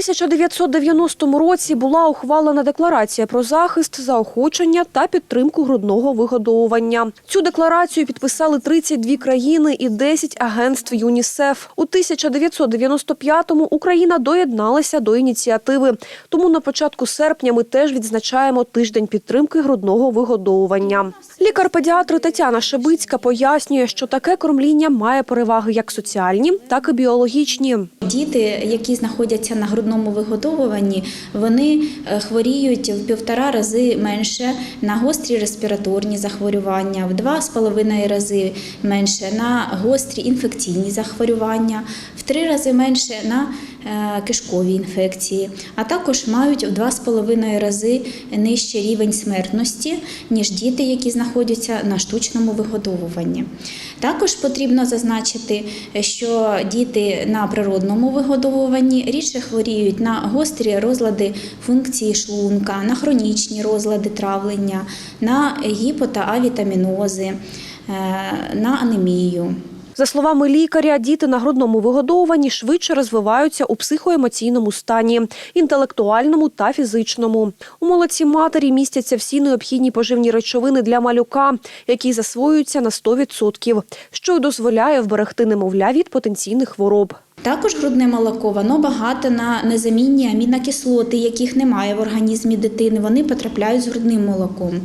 1990 році була ухвалена декларація про захист, заохочення та підтримку грудного вигодовування. Цю декларацію підписали 32 країни і 10 агентств ЮНІСЕФ. У 1995-му Україна доєдналася до ініціативи. Тому на початку серпня ми теж відзначаємо тиждень підтримки грудного вигодовування. Лікар-педіатр Тетяна Шебицька пояснює, що таке кормління має переваги як соціальні, так і біологічні. Діти, які знаходяться на грудному вигодовуванні, вони е, хворіють в півтора рази менше на гострі респіраторні захворювання, в два з половиною рази менше на гострі інфекційні захворювання, в три рази менше на кишкові інфекції, а також мають в два з половиною рази нижчий рівень смертності, ніж діти, які знаходяться на штучному вигодовуванні. Також потрібно зазначити, що діти на природному вигодовуванні рідше хворіють на гострі розлади функції шлунка, на хронічні розлади травлення, на гіпо та авітамінози, е, на анемію. За словами лікаря, діти на грудному вигодовуванні швидше розвиваються у психоемоційному стані, інтелектуальному та фізичному. У молодці матері містяться всі необхідні поживні речовини для малюка, які засвоюються на 100%, що дозволяє вберегти немовля від потенційних хвороб. Також грудне молоко воно багато на незамінні амінокислоти, яких немає в організмі дитини. Вони потрапляють з грудним молоком.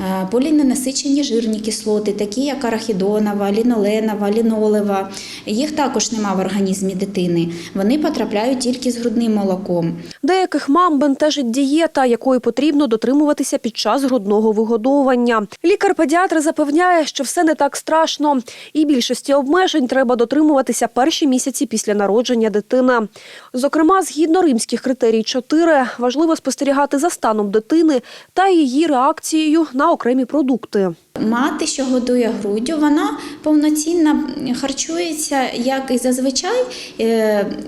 Е, Поліненасичені жирні кислоти, такі як арахідонова, ліноленова, лінолева. Їх також немає в організмі дитини. Вони потрапляють тільки з грудним молоком. Деяких мам бентежить дієта, якої потрібно дотримуватися під час грудного вигодовування. Лікар-педіатр запевняє, що все не так страшно, і більшості обмежень треба дотримуватися перші місяці після народження дитини. Зокрема, згідно римських критерій 4, важливо спостерігати за станом дитини та її реакцією на окремі продукти. Мати, що годує груддю, вона повноцінно харчується, як і зазвичай, е,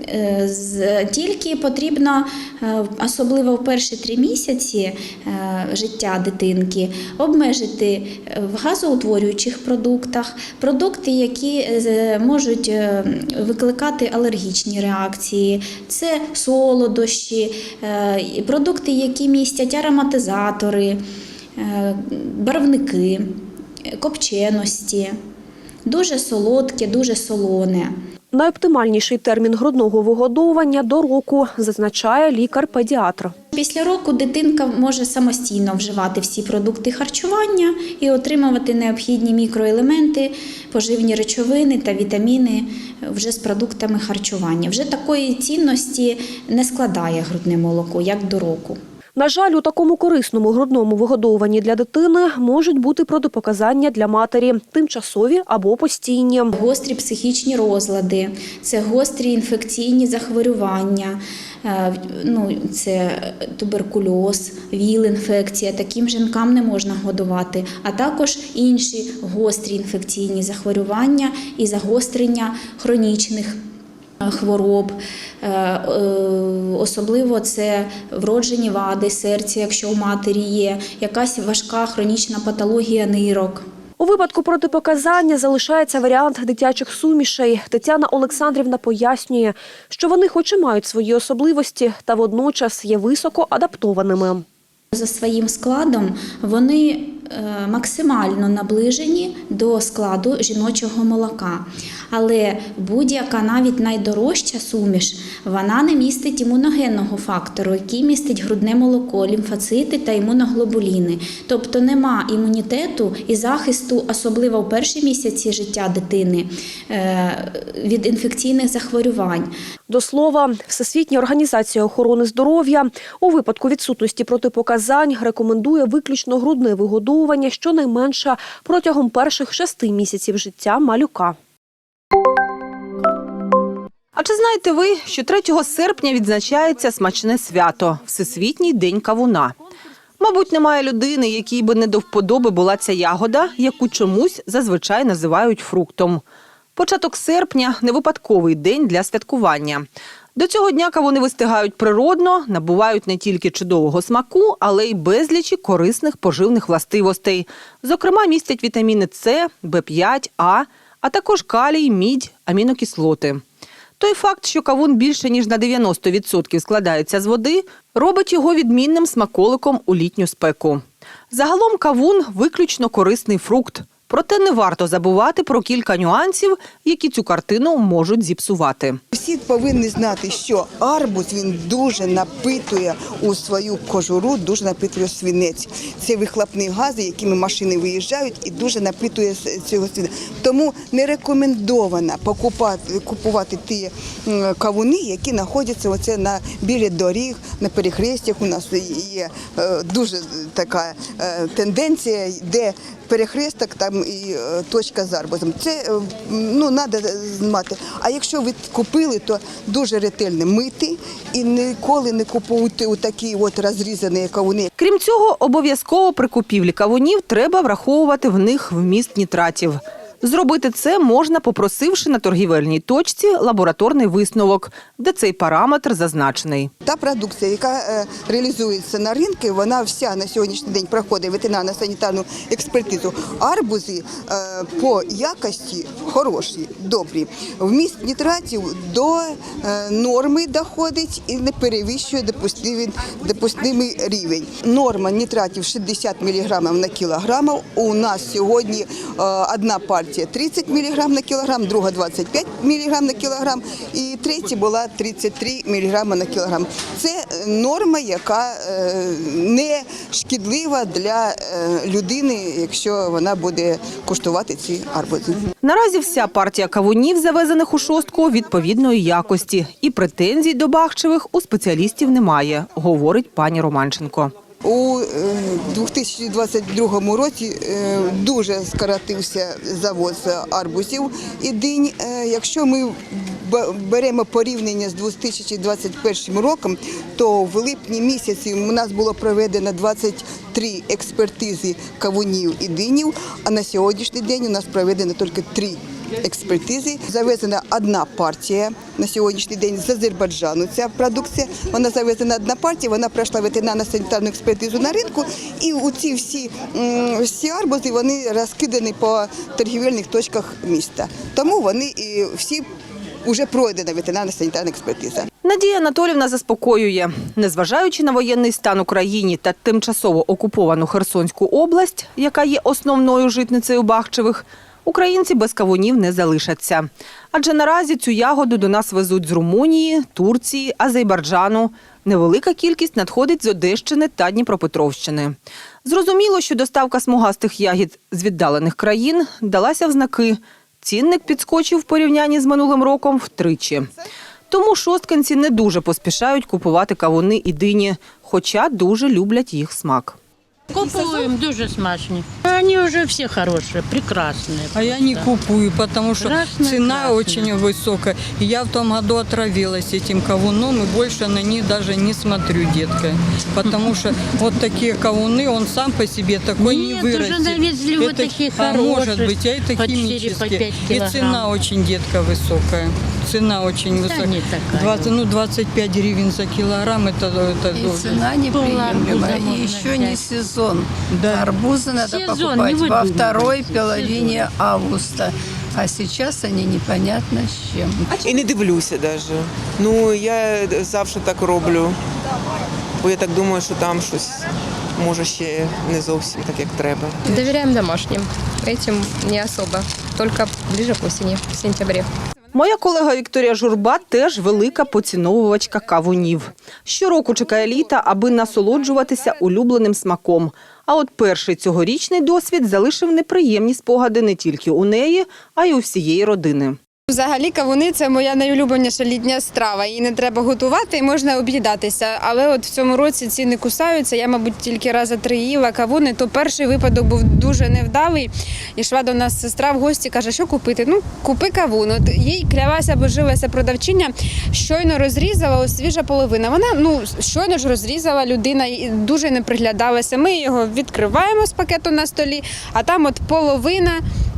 е, тільки потрібно, е, особливо в перші три місяці життя дитинки, обмежити в газоутворюючих продуктах, продукти, які можуть викликати алергічні реакції, це солодощі, продукти, які містять ароматизатори барвники, е, копченості, дуже солодке, дуже солоне. Найоптимальніший термін грудного вигодовування до року, зазначає лікар-педіатр. Після року дитинка може самостійно вживати всі продукти харчування і отримувати необхідні мікроелементи, поживні речовини та вітаміни вже з продуктами харчування. Вже такої цінності не складає грудне молоко, як до року. На жаль, у такому корисному грудному вигодовуванні для дитини можуть бути протипоказання для матері – тимчасові або постійні. Гострі психічні розлади, це гострі інфекційні захворювання, е, ну, це туберкульоз, ВІЛ-інфекція. Таким жінкам не можна годувати, а також інші гострі інфекційні захворювання і загострення хронічних. Е, Хвороб, Е, е, особливо це вроджені вади серця, якщо у матері є, якась важка хронічна патологія нирок. У випадку протипоказання залишається варіант дитячих сумішей. Тетяна Олександрівна пояснює, що вони хоч і мають свої особливості, та водночас є високо адаптованими. За своїм складом вони максимально наближені до складу жіночого молока. Але будь-яка навіть найдорожча суміш вона не містить імуногенного фактору, який містить грудне молоко, лімфоцити та імуноглобуліни.Тобто нема імунітету і захисту, особливо в перші місяці життя дитини, е, від інфекційних захворювань. До слова, Всесвітня організація охорони здоров'я у випадку відсутності протипоказань рекомендує виключно грудне вигодовування щонайменше протягом перших шести місяців життя малюка. А чи знаєте ви, що 3 серпня відзначається смачне свято Всесвітній день кавуна? Мабуть, немає людини, якій би не до вподоби була ця ягода, яку чомусь зазвичай називають фруктом. Початок серпня не випадковий день для святкування. До цього дня кавуни вистигають природно, набувають не тільки чудового смаку, але й безлічі корисних поживних властивостей. Зокрема, містять вітаміни С, Б5, А, а також калій, мідь, амінокислоти. Той факт, що кавун більше ніж на 90% складається з води, робить його відмінним смаколиком у літню спеку. Загалом кавун виключно корисний фрукт. Проте не варто забувати про кілька нюансів, які цю картину можуть зіпсувати. Всі повинні знати, що арбуз він дуже напитує у свою кожуру, дуже напитує свинець. Це вихлопні гази, якими машини виїжджають, і дуже напитує цього свинця. Тому не рекомендовано покупати купувати ті кавуни, які знаходяться оце на біля доріг, на перехрестях. У нас є е, дуже така е, тенденція, де перехресток там і е, точка з арбузом. Це е, ну треба знати. А якщо ви купили, то дуже ретельно мити і ніколи не купувати у такі от розрізані кавуни. Крім цього, обов'язково при купівлі кавунів треба враховувати в них вміст нітратів. Зробити це можна, попросивши на торгівельній точці лабораторний висновок, де цей параметр зазначений. Та продукція, яка е, реалізується на ринку, вона вся на сьогоднішній день проходить ветеринарно-санітарну експертизу. Арбузи е, по якості хороші, добрі. Вміст нітратів до е, норми доходить і не перевищує допустимий, допустимий рівень. Норма нітратів 60 мг на кілограм. У нас сьогодні одна партія 30 мг на кілограм, друга 25 мг на кілограм і третя була 33 мг на кілограм. Це е, норма, яка е, не шкідлива для е, людини, якщо вона буде куштувати ці арбузи. Наразі вся партія кавунів, завезених у шостку, відповідної якості, і претензій до Бахчевих у спеціалістів немає, говорить пані Романченко. У е, 2022 році е, дуже скоротився завоз арбузів і динь. Е, Якщо ми беремо порівняння з 2021 роком, то в липні місяці у нас було проведено 23 експертизи кавунів і динів, а на сьогоднішній день у нас проведено тільки 3 експертизи. Завезена одна партія на сьогоднішній день з Азербайджану. Ця продукція вона завезена одна партія. Вона пройшла ветеринарно-санітарну експертизу на ринку. І у ці всі, всі арбузи вони розкидані по торгівельних точках міста. Тому вони і всі вже пройдена ветеринарно-санітарна експертиза. Надія Анатолівна заспокоює, незважаючи на воєнний стан у країні та тимчасово окуповану Херсонську область, яка є основною житницею Бахчевих, українці без кавунів не залишаться. Адже наразі цю ягоду до нас везуть з Румунії, Турції, Азербайджану. Невелика кількість надходить з Одещини та Дніпропетровщини. Зрозуміло, що доставка смугастих ягід з віддалених країн далася в знаки. Цінник підскочив в порівнянні з минулим роком втричі. Тому шостканці не дуже поспішають купувати кавуни і дині, хоча дуже люблять їх смак. Купуємо дуже смачні. Вони вже всі хороші, прекрасні. Просто. А я не купую, тому що красные, ціна дуже висока. Я в тому году отравилась этим кавуном і більше на них навіть не смотрю, дітка. Тому що от такі кавуни, він сам по себе такой не виросте. Ні, вже навезли вот такі хороші. А може бути, а і такі мічні. І ціна дуже, дітка, висока. Цена очень высокая. Не такая. 20, ну, 25 гривен за килограмм. Это, это и цена неприемлемая. И еще не сезон сезон. Да. Арбузы надо Сезон, покупать не во выдумывайте. второй половине августа. А сейчас они непонятно с чем. І не дивлюся навіть. Ну, я завжди так роблю. Бо я так думаю, що там щось може ще не зовсім так, як треба. Доверяем домашним. Этим не особо. Только ближе к осени, в сентябре. Моя колега Вікторія Журба теж велика поціновувачка кавунів. Щороку чекає літа, аби насолоджуватися улюбленим смаком. А от перший цьогорічний досвід залишив неприємні спогади не тільки у неї, а й у всієї родини. Взагалі кавуни це моя найулюбленіша літня страва. Її не треба готувати і можна об'їдатися. Але от в цьому році ціни кусаються. Я, мабуть, тільки раза три їла кавуни. То перший випадок був дуже невдалий. Ішла до нас сестра в гості, каже, що купити? Ну, купи кавун. От їй клялася, божилася продавчиня, щойно розрізала, ось свіжа половина. Вона ну щойно ж розрізала людина і дуже не приглядалася. Ми його відкриваємо з пакету на столі, а там от половина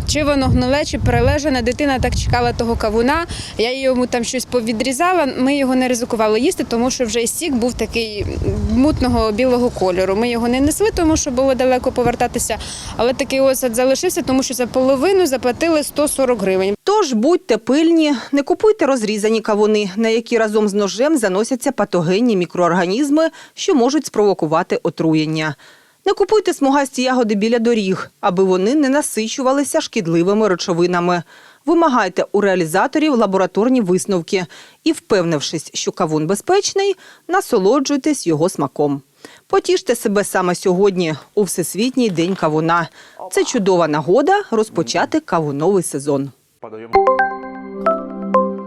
чи воно гниле, чи перележане. Дитина так чекала того кавуна. Я йому там щось повідрізала. Ми його не ризикували їсти, тому що вже сік був такий мутного білого кольору. Ми його не несли, тому що було далеко повертатися. Але такий осад залишився, тому що за половину заплатили 140 гривень. Тож будьте пильні, не купуйте розрізані кавуни, на які разом з ножем заносяться патогенні мікроорганізми, що можуть спровокувати отруєння. Не купуйте смугасті ягоди біля доріг, аби вони не насичувалися шкідливими речовинами. Вимагайте у реалізаторів лабораторні висновки і, впевнившись, що кавун безпечний, насолоджуйтесь його смаком. Потіште себе саме сьогодні, у Всесвітній день кавуна. Це чудова нагода розпочати кавуновий сезон.